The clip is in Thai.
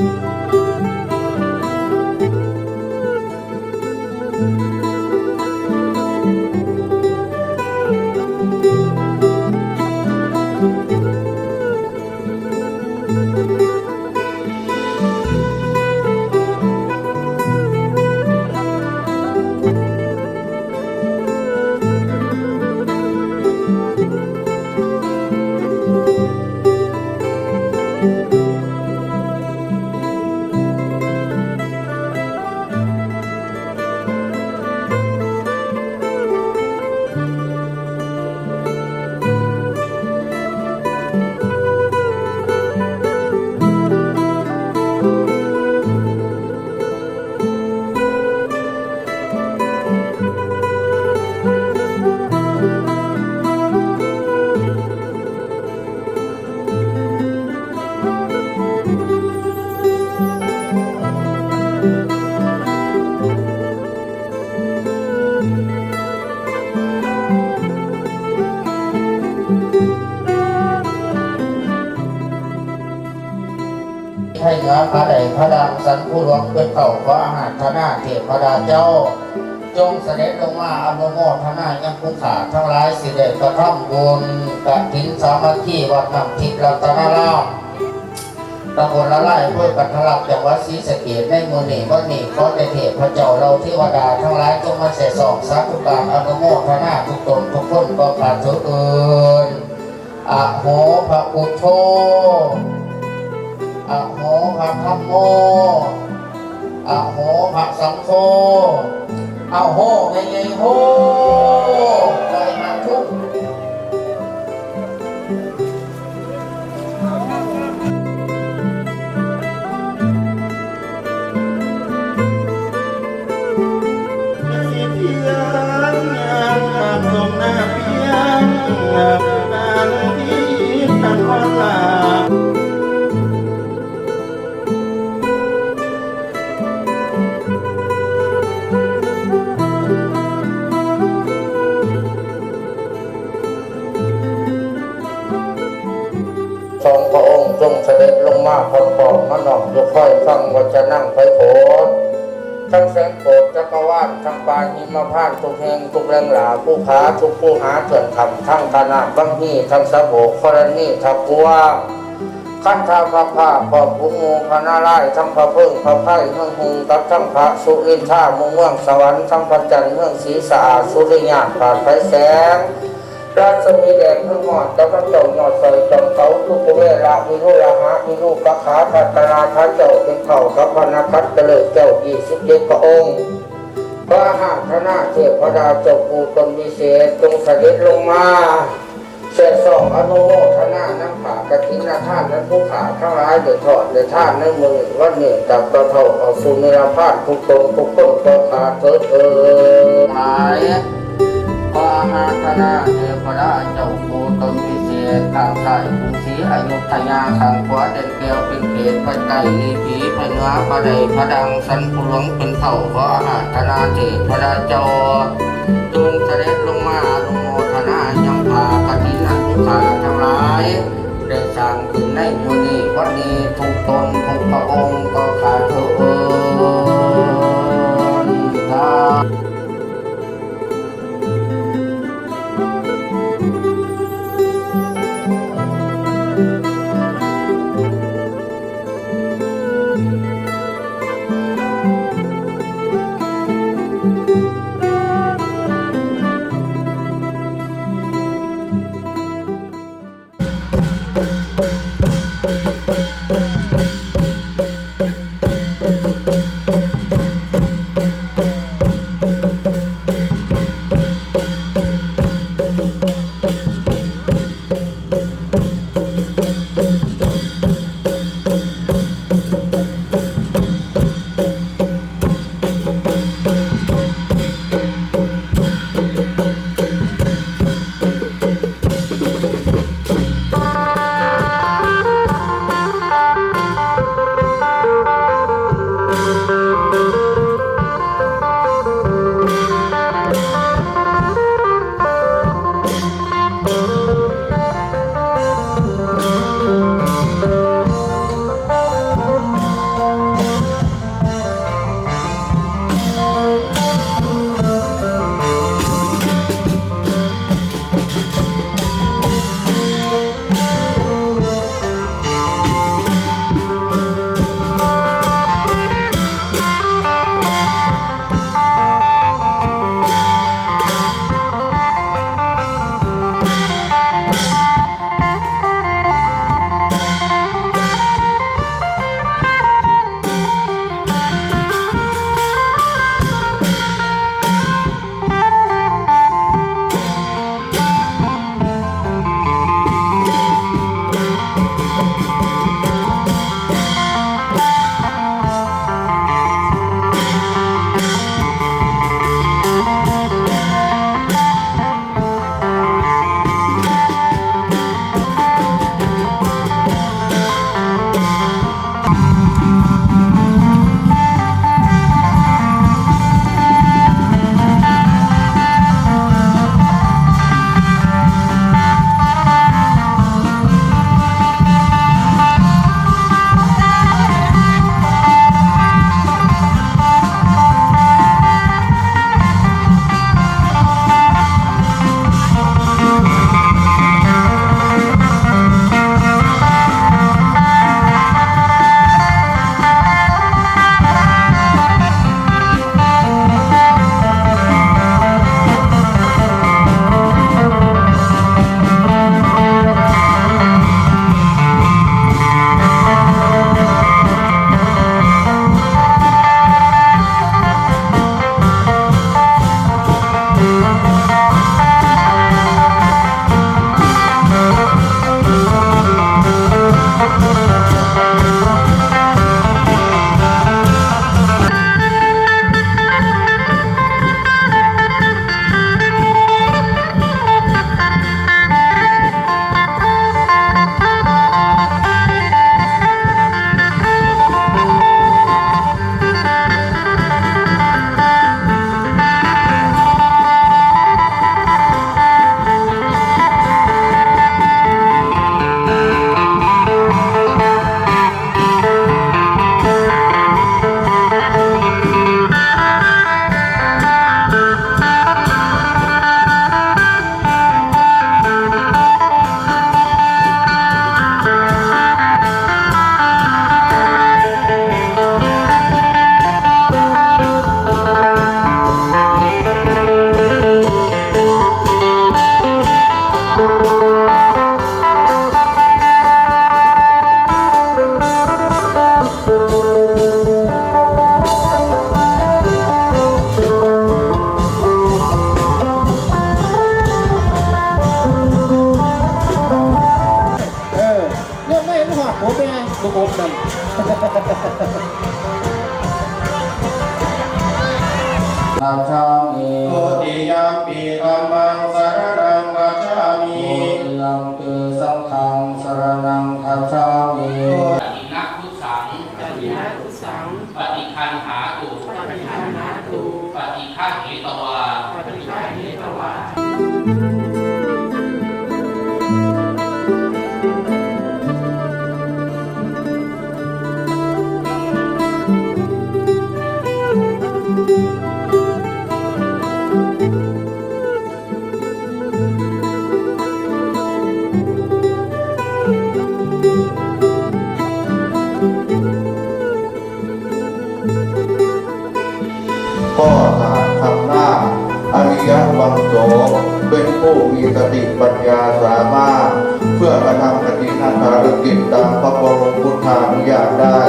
Música เหนือพระใดพระดังสันผู้หลวงเป็นเก่าพระอาหารธนาเทพระดาเจ้า จงเสด็จลงมาอนุโมทนายังผู้ขาทั้งหลายสิเดชกระทำบุญกะถินสามัคคีวัดน้ำทิพย์รัตนารามตำบลละไล่เพื่อกัทลักจังหวัดศรีสะเกษในมือหนีวันนี้ขอได้เทพพระเจ้าเราเทวดาทั้งหลายจงมาเสดสองสาธุการอนุโมทนาทุกตนทุกคนก็ขาดทุกเอินอโหพระพุทโธ อะโหพระธรรมโมอะโหพระสังโฆอาโหไงไงโห งมาพร้อมๆมานอกยกค่อยฟังวจนั่งไปโผดทั้งแสงโปรดจักรวาลทั้งปาหิมพานทุกแห่งทุกแรงหลาผู้ค้าทุกผู้หาเถื่อนทำทั้งธนาบังฮีทั้งสะโบกกรณีทับกวางขั้นทาพระภาพอบภูมูพระนาไล่ายทั้งพระเพิ่งพระไพ่เมืองหงกับทั้งพระสุรินทราเมืองเมืองสวรรค์ทั้งพระจันทร์เมืองศรีสะอาดสุริยานผ่านไฟแสง ราชมีแดงทั้งหมดเจ้าพระเจ้าหนอดใส่จอมเขาทุกเวลามีรูละหะมีรูปะขาพัตนาพระเจ้าเป็นเข่ากับพนาคัตเตลิดเจ้ายี่สิบเจ็ดพระองค์พระหาธนาเทพดาเจ้าปูตนวิเศษจงเสด็จลงมาเสดสองอนุโมทนาน้ำผากระทินาท่านนั้นผู้ขาทั้งหลายเดือดทอดเดือดท่านในมือวันนี้จับตะเท่าเอาสุนิรพานทุกตนทุกคนก็ขาเถิดเถิดหาย ปาหาธนาเทพดาเจ้าโกตนวิเศษทางใต้กรุงศรีอยุธยาทางขวาเด่นเกลียวเป็นเขตพระไก่ลีผีพระเนือพระใดพระดังสันผู้หลวงเป็นเผ่าขออาหารธนาเทพดาเจ้าจงเสด็จลงมาลงโมทนายังพากฐินันทุกขาทั้งหลายได้สร้างขึ้นในมือนี้วันนี้ทุกตนทุกพระองค์ก็ขาดเถิด อริยวังโสเป็นผู้มีสติปัญญาสามารถ เพื่อกระทำปฏิหารภารกิจตามพระบรมพุทธานุญาตได้